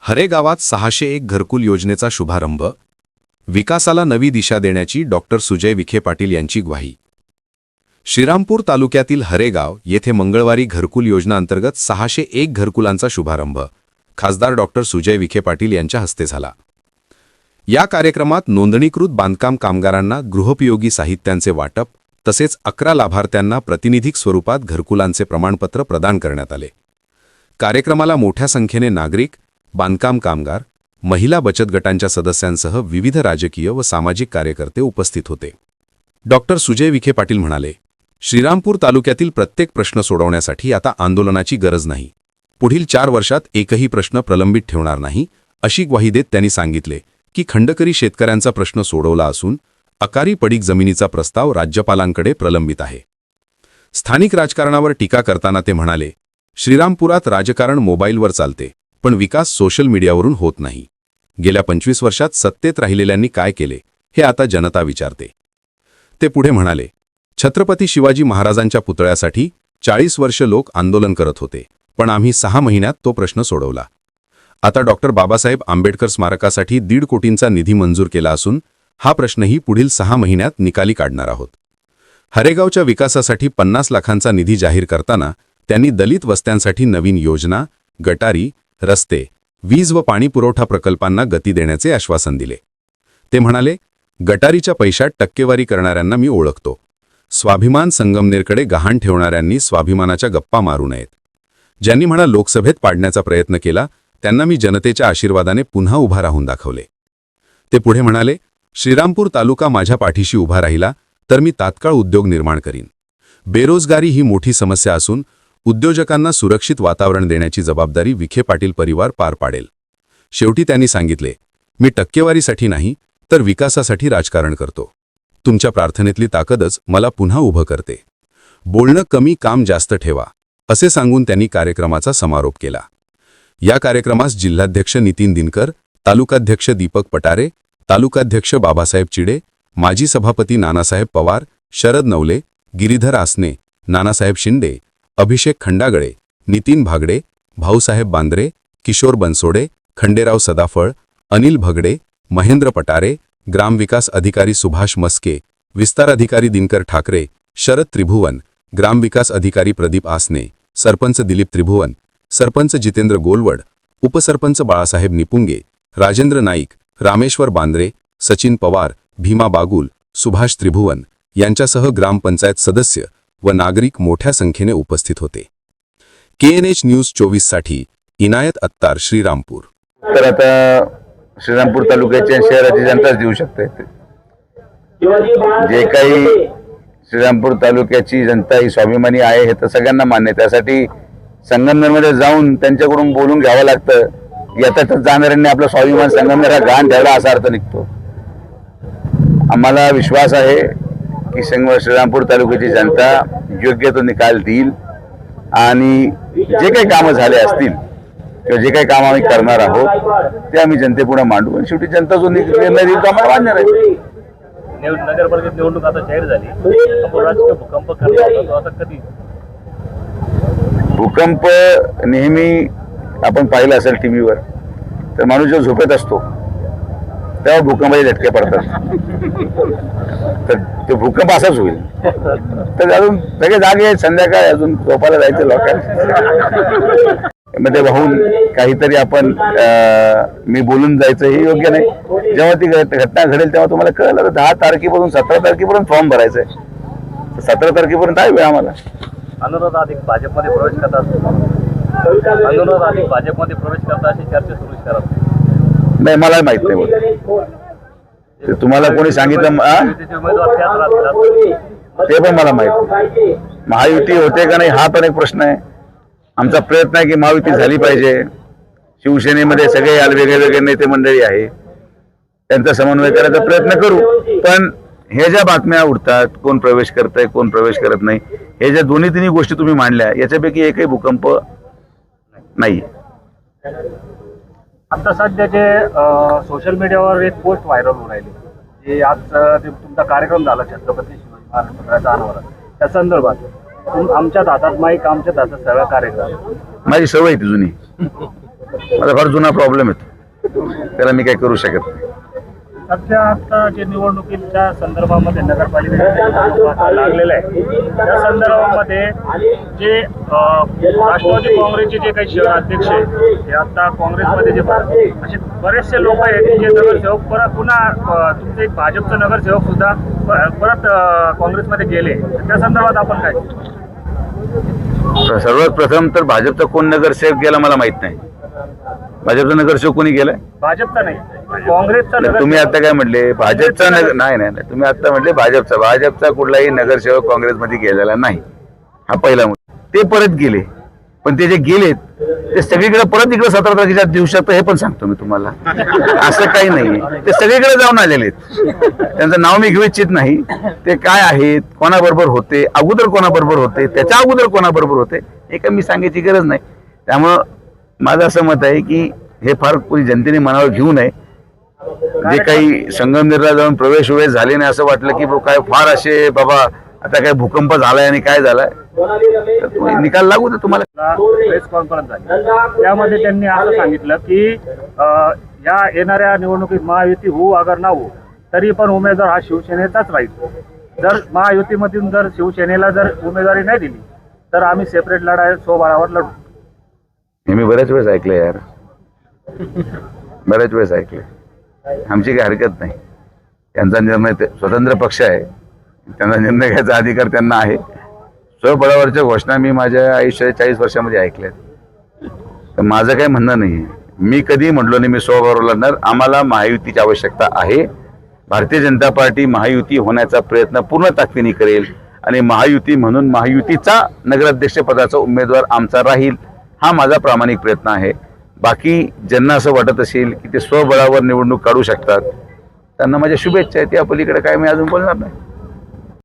हरे गावात सहाशे एक घरकुल योजनेचा शुभारंभ. विकासाला नवी दिशा देण्याची डॉक्टर सुजय विखे पाटील यांची ग्वाही. श्रीरामपूर तालुक्यातील हरेगाव येथे मंगळवारी घरकुल योजना अंतर्गत सहाशे एक घरकुलांचा शुभारंभ. खासदार डॉक्टर सुजय विखे पाटील यांच्या हस्ते झाला. या कार्यक्रमात नोंदणीकृत बांधकाम कामगारांना गृहोपयोगी साहित्यांचे वाटप तसेच अकरा लाभार्थ्यांना प्रतिनिधिक स्वरूपात घरकुलांचे प्रमाणपत्र प्रदान करण्यात आले. कार्यक्रमाला मोठ्या संख्येने नागरिक बांधकाम कामगार महिला बचत गटांच्या सदस्यांसह विविध राजकीय व सामाजिक कार्यकर्ते उपस्थित होते. डॉक्टर सुजय विखे पाटील म्हणाले श्रीरामपूर तालुक्यातील प्रत्येक प्रश्न सोडवण्यासाठी आता आंदोलनाची गरज नाही. पुढील चार वर्षात एकही प्रश्न प्रलंबित ठेवणार नाही अशी ग्वाही देत त्यांनी सांगितले की खंडकरी शेतकऱ्यांचा प्रश्न सोडवला असून अकारी पडीक जमिनीचा प्रस्ताव राज्यपालांकडे प्रलंबित आहे. स्थानिक राजकारणावर टीका करताना ते म्हणाले श्रीरामपुरात राजकारण मोबाईलवर चालते पण विकास सोशल मीडियावरून होत नाही. गेल्या पंचवीस वर्षात सत्तेत राहिलेल्यांनी काय केले हे आता जनता विचारते. ते पुढे म्हणाले छत्रपती शिवाजी महाराजांच्या पुतळ्यासाठी चाळीस वर्ष लोक आंदोलन करत होते पण आम्ही सहा महिन्यात तो प्रश्न सोडवला. आता डॉक्टर बाबासाहेब आंबेडकर स्मारकासाठी दीड कोटींचा निधी मंजूर केला असून हा प्रश्नही पुढील सहा महिन्यात निकाली काढणार आहोत. हरेगावच्या विकासासाठी पन्नास लाखांचा निधी जाहीर करताना त्यांनी दलित वस्त्यांसाठी नवीन योजना गटारी रस्ते वीज व पाणी पुरवठा प्रकल्पांना गती देण्याचे आश्वासन दिले. ते म्हणाले गटारीच्या पैशात टक्केवारी करणाऱ्यांना मी ओळखतो. स्वाभिमान संगमनेरकडे गहाण ठेवणाऱ्यांनी स्वाभिमानाच्या गप्पा मारू नयेत. ज्यांनी म्हणा लोकसभेत पाडण्याचा प्रयत्न केला त्यांना मी जनतेच्या आशीर्वादाने पुन्हा उभा राहून दाखवले. ते पुढे म्हणाले श्रीरामपूर तालुका माझ्या पाठीशी उभा राहिला तर मी तात्काळ उद्योग निर्माण करीन. बेरोजगारी ही मोठी समस्या असून उद्योजकांना सुरक्षित वातावरण देण्याची जबाबदारी विखे पाटील परिवार पार पाडेल. शेवटी त्यांनी सांगितले मी टक्केवारीसाठी नाही तर विकासासाठी राजकारण करतो. तुमच्या प्रार्थनेतली ताकदच मला पुन्हा उभं करते. बोलणं कमी काम जास्त ठेवा असे सांगून त्यांनी कार्यक्रमाचा समारोप केला. या कार्यक्रमास जिल्हाध्यक्ष नितीन दिनकर तालुकाध्यक्ष दीपक पटारे तालुकाध्यक्ष बाबासाहेब चिडे माजी सभापती नानासाहेब पवार शरद नवले गिरीधर आसने नानासाहेब शिंदे अभिषेक खंडागळे नितीन भागडे भाऊसाहेब बांद्रे किशोर बनसोडे खंडेराव सदाफळ अनिल भगडे महेंद्र पटारे ग्रामविकास अधिकारी सुभाष मस्के विस्तार अधिकारी दिनकर ठाकरे शरद त्रिभुवन ग्रामविकास अधिकारी प्रदीप आसने सरपंच दिलीप त्रिभुवन सरपंच जितेंद्र गोलवड उपसरपंच बाळासाहेब निपुंगे राजेंद्र नाईक रामेश्वर बांद्रे सचिन पवार भीमा बागुल सुभाष त्रिभुवन यांच्यासह ग्रामपंचायत सदस्य व नागरिक मोठ्या संख्येने उपस्थित होते. के एन एच न्यूज चोवीससाठी इनायत अत्तार श्रीरामपूर. तर आता श्रीरामपूर तालुक्याची आणि शहराची जनताच देऊ शकते. जे काही श्रीरामपूर तालुक्याची जनता ही स्वाभिमानी आहे हे तर सगळ्यांना मान्य आहे. त्यासाठी संगमनेरमध्ये जाऊन त्यांच्याकडून बोलून घ्यावं लागतं. यातच जाणाऱ्यांनी आपलं स्वाभिमान संगमनेर हा गहाण ठेवला असा अर्थ निघतो. आम्हाला विश्वास आहे. की संग श्रीरामपूर तालुक्याची जनता योग्य तो निकाल देईल आणि जे काही कामं झाले असतील किंवा जे काही काम आम्ही करणार आहोत ते आम्ही जनतेपुढे मांडू. आणि शेवटी जनता जो निर्णय देईल तो आम्हाला मान्य राहील. नगरपालिकेत निवडणूक आता जाहीर झाली. राजकीय भूकंप आता कधी? भूकंप नेहमी आपण पाहिलं असेल टी व्हीवर तर माणूस जेव्हा झोपेत असतो तेव्हा भूकंपाचे झटके पडतात. तर तो भूकंप असाच होईल. तर अजून सगळे जागे संध्याकाळ संध्याकाळी अजून झोपायला जायचं लोकांना. मध्ये वाहून काहीतरी आपण मी बोलून जायचं हे योग्य नाही. जेव्हा ती घटना घडेल तेव्हा तुम्हाला कळलं. तर दहा तारखेपासून सतरा तारखेपर्यंत फॉर्म भरायचा आहे सतरा तारखेपर्यंत आहे वेळ आम्हाला. अनुरोध अधिक भाजपमध्ये प्रवेश करतात. अनुरोध अधिक भाजपमध्ये प्रवेश करता अशी चर्चा सुरू करत नाही मला माहीत नाही ते तुम्हाला कोणी सांगितलं ते पण मला माहीत नाही. महायुती होते का नाही हा पण एक प्रश्न आहे. आमचा प्रयत्न आहे की महायुती झाली पाहिजे. शिवसेनेमध्ये सगळे याल वेगळे वेगळे नेते मंडळी आहे त्यांचा समन्वय करायचा प्रयत्न करू. पण हे ज्या बातम्या उडतात कोण प्रवेश करतंय कोण प्रवेश करत नाही हे ज्या दोन्ही तिन्ही गोष्टी तुम्ही मांडल्या याच्यापैकी एकही भूकंप नाही. आता सध्या जे सोशल मीडियावर एक पोस्ट व्हायरल होऊन राहिली. जे आज ते तुमचा कार्यक्रम झाला छत्रपती शिवाजी महाराज अनावरण त्या संदर्भात तुम- आमच्याच हातात माईक आमच्याच हातात सगळं कार्यक्रम. माझी सवय ती जुनी. माझा फार जुना प्रॉब्लेम येतो त्याला मी काही करू शकत नाही. सध्या आता जे निवडणुकीच्या संदर्भामध्ये नगरपालिका लागलेलं आहे त्या संदर्भामध्ये जे राष्ट्रवादी काँग्रेसचे जे काही शहर अध्यक्ष आहेत ते आता काँग्रेसमध्ये जे असे बरेचसे लोक आहेत जे नगरसेवक परत पुन्हा तुमचे भाजपचं नगरसेवक सुद्धा परत काँग्रेसमध्ये गेले. त्या संदर्भात आपण काय? सर्वात प्रथम तर भाजपचा कोण नगरसेवक गेला मला माहीत नाही. भाजपचा नगरसेवक कोणी गेलाय? भाजपचा नाही. काँग्रेसचा नाही, तुम्ही आता काय म्हटले? भाजपचा नगर नाही नाही नाही. तुम्ही आता म्हटले भाजपचा. भाजपचा कुठलाही नगरसेवक काँग्रेसमध्ये गेलेला नाही. हा पहिला मुद्दा. ते परत गेले. पण ते जे गेलेत ते सगळीकडे परत इकडे सतरा तारखेच्या दिवसात हे पण सांगतो मी तुम्हाला. असं काही नाही ते सगळीकडे जाऊन आलेले आहेत. त्यांचं नाव मी घेऊ इच्छित नाही. ते काय आहेत कोणाबरोबर होते अगोदर कोणाबरोबर होते त्याच्या अगोदर कोणाबरोबर होते हे काही मी सांगायची गरज नाही. त्यामुळं माझं असं मत आहे की हे फार कोणी जनतेने मनावर घेऊ नये. जे काही संगमनेरला जाऊन प्रवेश वगैरे झाले नाही असं वाटलं की काय फार असे बाबा आता काय भूकंप झालाय आणि काय झालाय? तर निकाल लागू तर तुम्हाला. प्रेस कॉन्फरन्स झाली. त्यामध्ये त्यांनी असं सांगितलं की या येणाऱ्या निवडणुकीत महायुती होऊ अगर ना होऊ तरी पण उमेदवार हा शिवसेनेचाच राहील. जर महायुतीमधून जर शिवसेनेला जर उमेदवारी नाही दिली तर आम्ही सेपरेट लढाई स्वबळावर लढू. हे मी बऱ्याच वेळेस ऐकलं यार. बऱ्याच वेळेस ऐकलं आमची काही हरकत नाही. त्यांचा निर्णय ते- स्वतंत्र पक्ष आहे. त्यांचा निर्णय घ्यायचा अधिकार त्यांना आहे. स्वबळावरच्या घोषणा मी माझ्या आयुष्याच्या चाळीस वर्षामध्ये ऐकल्यात. तर माझं काही म्हणणं नाही आहे. मी कधी म्हटलो नाही मी स्वबळावर लढणार. आम्हाला महायुतीची आवश्यकता आहे. भारतीय जनता पार्टी महायुती होण्याचा प्रयत्न पूर्ण ताकदीने करेल आणि महायुती म्हणून महायुतीचा नगराध्यक्षपदाचा उमेदवार आमचा राहील हा माझा प्रामाणिक प्रयत्न आहे. बाकी ज्यांना असं वाटत असेल की ते स्वबळावर निवडणूक काढू शकतात त्यांना माझ्या शुभेच्छा आहेत. त्या पलीकडे काय मी अजून बोलणार नाही.